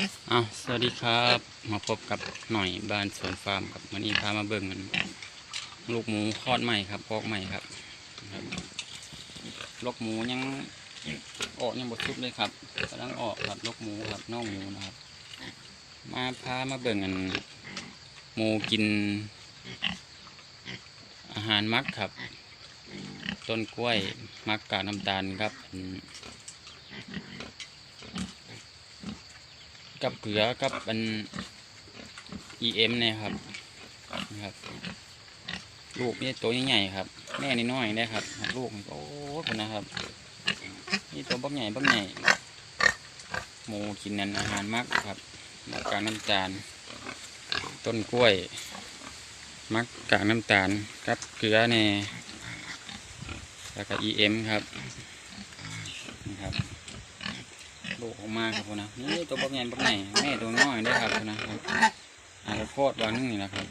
อ้าวสวัสดีครับ มาพบกับหน่อยบ้านสวนฟาร์มครับวันนี้พามาเบิ่งมันลูกหมูคลอดใหม่ครับออกใหม่ครับลูกหมูยังออกยังบดชุบเลยครับกำลังออกครับลูกหมูครับน้องหมูนะครับ มาพามาเบิ่งกันหมูกิน อาหารมักครับ ต้นกล้วยมักกากน้ำตาลครับอืม กับเกลือกับเป็น EM เนี่ยครับนะครับ ลูกนี่ตัวใหญ่ๆครับ แม่นี่น้อยได้ครับ ลูกโอ้คนนะครับ นี่ตัวบักใหญ่บักใหญ่หมูกินนันอาหารมากครับมักกากน้ำตาล ต้นกล้วย มักกากน้ำตาลกับเกลือเนี่ยแล้วก็ EM ครับนะครับ ลูกออกมาครับพ่อนะนี่ตัวบักใหญ่บักใหญ่แม่ตัวน้อยได้ครับพ่อนะครับอาจจะโคตรวางนึงนี่นะครับ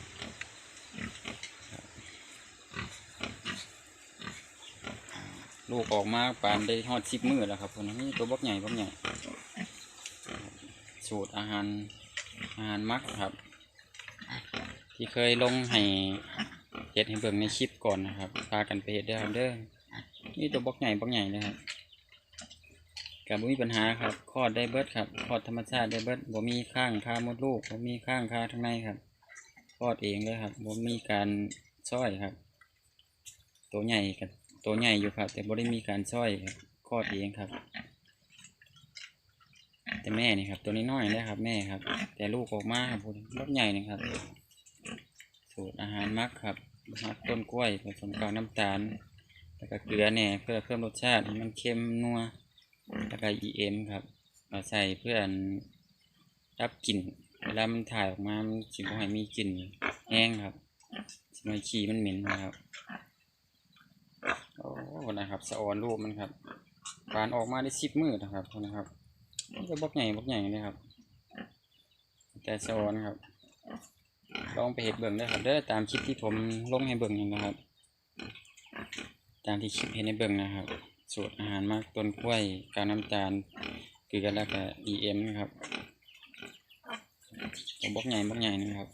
ลูกออกมาปานได้ทอดชิบมือแล้วครับพ่อนะนี่ตัวบักใหญ่บักใหญ่สูตรอาหารอาหารมักครับ ที่เคยลงให้เห็ดให้เบิ่งในคลิปก่อนนะครับพากันไปเห็ดได้ครับเด้อนี่ตัวบักใหญ่บักใหญ่นะครับ กับมีปัญหาครับคลอดได้เบิดครับคลอดธรรมชาติได้เบิดบ่มีข้างคามดลูกบ่มีข้างคาทั้งในครับคลอดเองเลยครับบ่มีการซ้อยครับ ตัวใหญ่กับตัวใหญ่อยู่ครับ แต่บ่ได้มีการซ้อยครับคลอดเองครับ แต่แม่นี่ครับ ตัวนี้น้อยเลยครับ แม่ครับ แต่ลูกออกมาครับผมรถใหญ่นี่ครับ สูตรอาหารมักครับมักต้นกล้วยผสมกับน้ำตาลแล้วก็เกลือแหน่เพื่อเพิ่มรสชาติมันเค็มนัว แล้วก็ EM ครับเอาใส่เพื่อนรับกลิ่นเวลามันถ่ายออกมา มันสิบ่ให้มีกลิ่นแห้งครับสิมาขี้มันเหม็นนะครับ โอ้ นะครับ สะออนรูปมันครับปานออกมาได้สิบมือนะครับนะครับนี่ก็บล็อกใหญ่บล็อกใหญ่เลยครับ แต่สะออนครับ ลองไปเห็ดเบิ่งได้อครับเด้อตามคลิปที่ผมลงให้เบิ่งนี่นะครับ ตามที่คลิปเห็นในเบิ่งนะครับ สูตรอาหารมากต้นกล้วยกาน้ำตาลเกลือแล้วก็ EM นะครับตัวบกใหญ่บกใหญ่นะครับ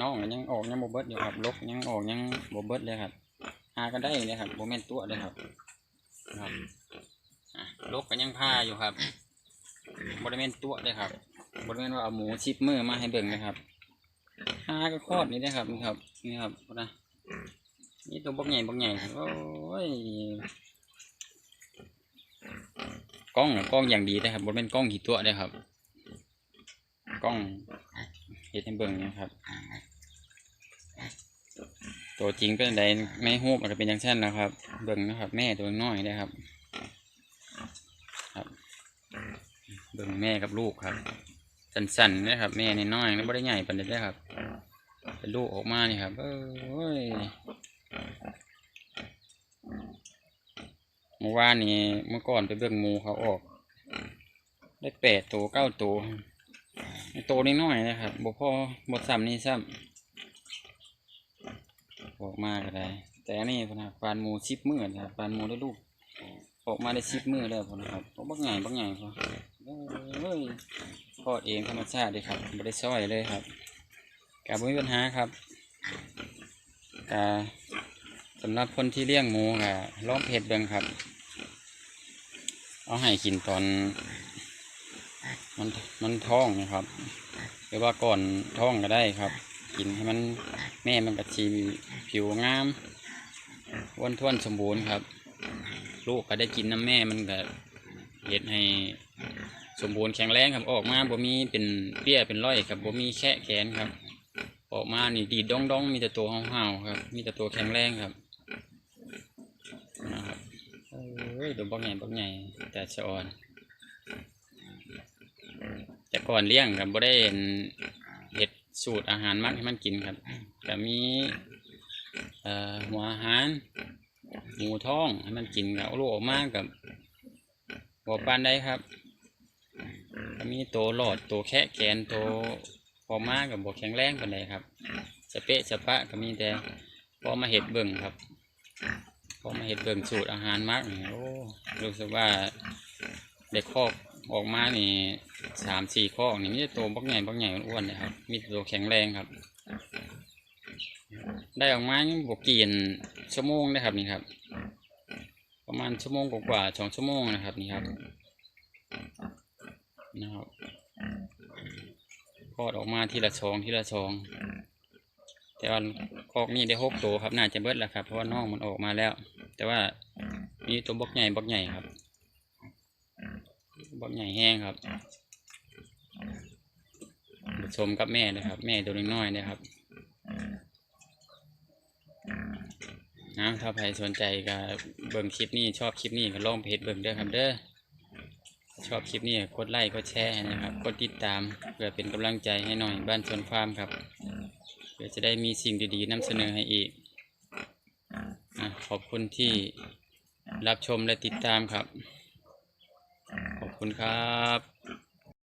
น้องยังออกยังโบเบิดอยู่ครับลกยังออกยังโบเบิดเลยครับหากันได้เลยครับโบแม่นตัวเลยครับครับอะลกก็ยังพาอยู่ครับบริเวณตัวเลยครับบริเวณว่าเอาหมูชิปมือมาให้เบิ่งนะครับหาก็คลอดนี่นะครับนี่ครับนี่ครับนะ นี่ตัวบักใหญ่บักใหญ่โอ้ยกล้องกล้องอย่างดีนะครับบนเป็นกล้องกี่ตัวเลยครับ กล้องเฮ็ดให้เบิ่งนะครับ ตัวจริงเป็นไดไม่ฮูบอาจจะเป็นย่างเช่นนะครับ เบิ่งนะครับ แม่ตัวน้อยนะครับ ครับ เบิ่งแม่กับลูกครับ สั้นๆนะครับ แม่นน้อยๆไม่ได้ใหญ่ปานใดเลยครับเป็นลูกออกมานี่ครับเอ้ย เมื่อวานนี้เมื่อก่อนไปเบิ่งมูเขาออก ได้แปดตัวเก้าตัวตัวนี้น้อยนะครับบ่พอบดซ้ำนี่ซ้ำออกมาก็ได้ แต่นนี้พนนะปานมูชิบมือนะครับปานมูได้ลูก ออกมาได้ชิบมือแล้วพนนะครับบักใหญ่บักใหญ่พอเอ้ยทอดเองธรรมชาติเลยครับไม่ได้ซ้อยเลยครับกาบ่มีปัญหาครับกา สำหรับคนที่เลี้ยงหมูค่ะลองเพจเบิ่งครับ เอาให้กินตอน มันมันท้องนะครับหรือว่าก่อนท้องก็ได้ครับ กินให้มันแม่มันกระชีผิวงามอ้วนท้วนสมบูรณ์ครับ ลูกก็ได้กินน้ำแม่มันก็เห็ดให้สมบูรณ์แข็งแรงครับออกมาบ่มีเป็นเปี้ยเป็นร้อยครับบ่มีแค่แขนครับ ออกมานี่ดีดดองดองมีแต่ตัวห่าวๆครับ มีแต่ตัวแข็งแรงครับ เอ้ยดูบักใหญ่บักใหญ่แต่สะออน แต่ก่อนเลี้ยงกับบ่ได้เห็นเห็ดสูตรอาหารมักให้มันกินครับก็มีหัวอาหารหมูท้องให้มันกินกับลูกออกมากับบ่ปานใดครับก็มีตัวหลอดตัวแคะแกนตัวพอมากับบ่แข็งแรงปานใดครับสเปะสะปะก็มีแต่พอมาเห็ดเบิ่งครับ พอมาเห็ดเบิ่งสูตรอาหารมากนี่โอ้รู้สึกว่าได้คอบออกมานี่สามสี่ข้อกนี่มีแต่ตัวบักใหญ่บักใหญ่อ้วนๆนะครับ มีตัวแข็งแรงครับ ได้ออกมายังบวกกี่ชั่วโมงนะครับนี่ครับ ประมาณชั่วโมงกว่าสองชั่วโมงนะครับนี่ครับนะครับคลอดออกมาทีละสองทีละสอง แต่ว่าคอกนี้ได้หกตัวครับน่าจะเบิดแล้วครับเพราะว่าน้องมันออกมาแล้ว แต่ว่ามีตัวบักใหญ่บักใหญ่ครับบักใหญ่แห้งครับผสมกับแม่นะครับ แม่ตัวน้อยๆนะครับนะถ้าใครสนใจก็เบิ่งคลิปนี้ชอบคลิปนี้ก็ลองเพจเบิ่งเด้อครับเด้อชอบคลิปนี้กดไลค์กดแชร์นะครับกดติดตามเพื่อเป็นกำลังใจให้หน่อยบ้านสวนฟาร์มครับเพื่อจะได้มีสิ่งดีๆนำเสนอให้อีก ขอบคุณที่รับชมและติดตามครับ ขอบคุณครับ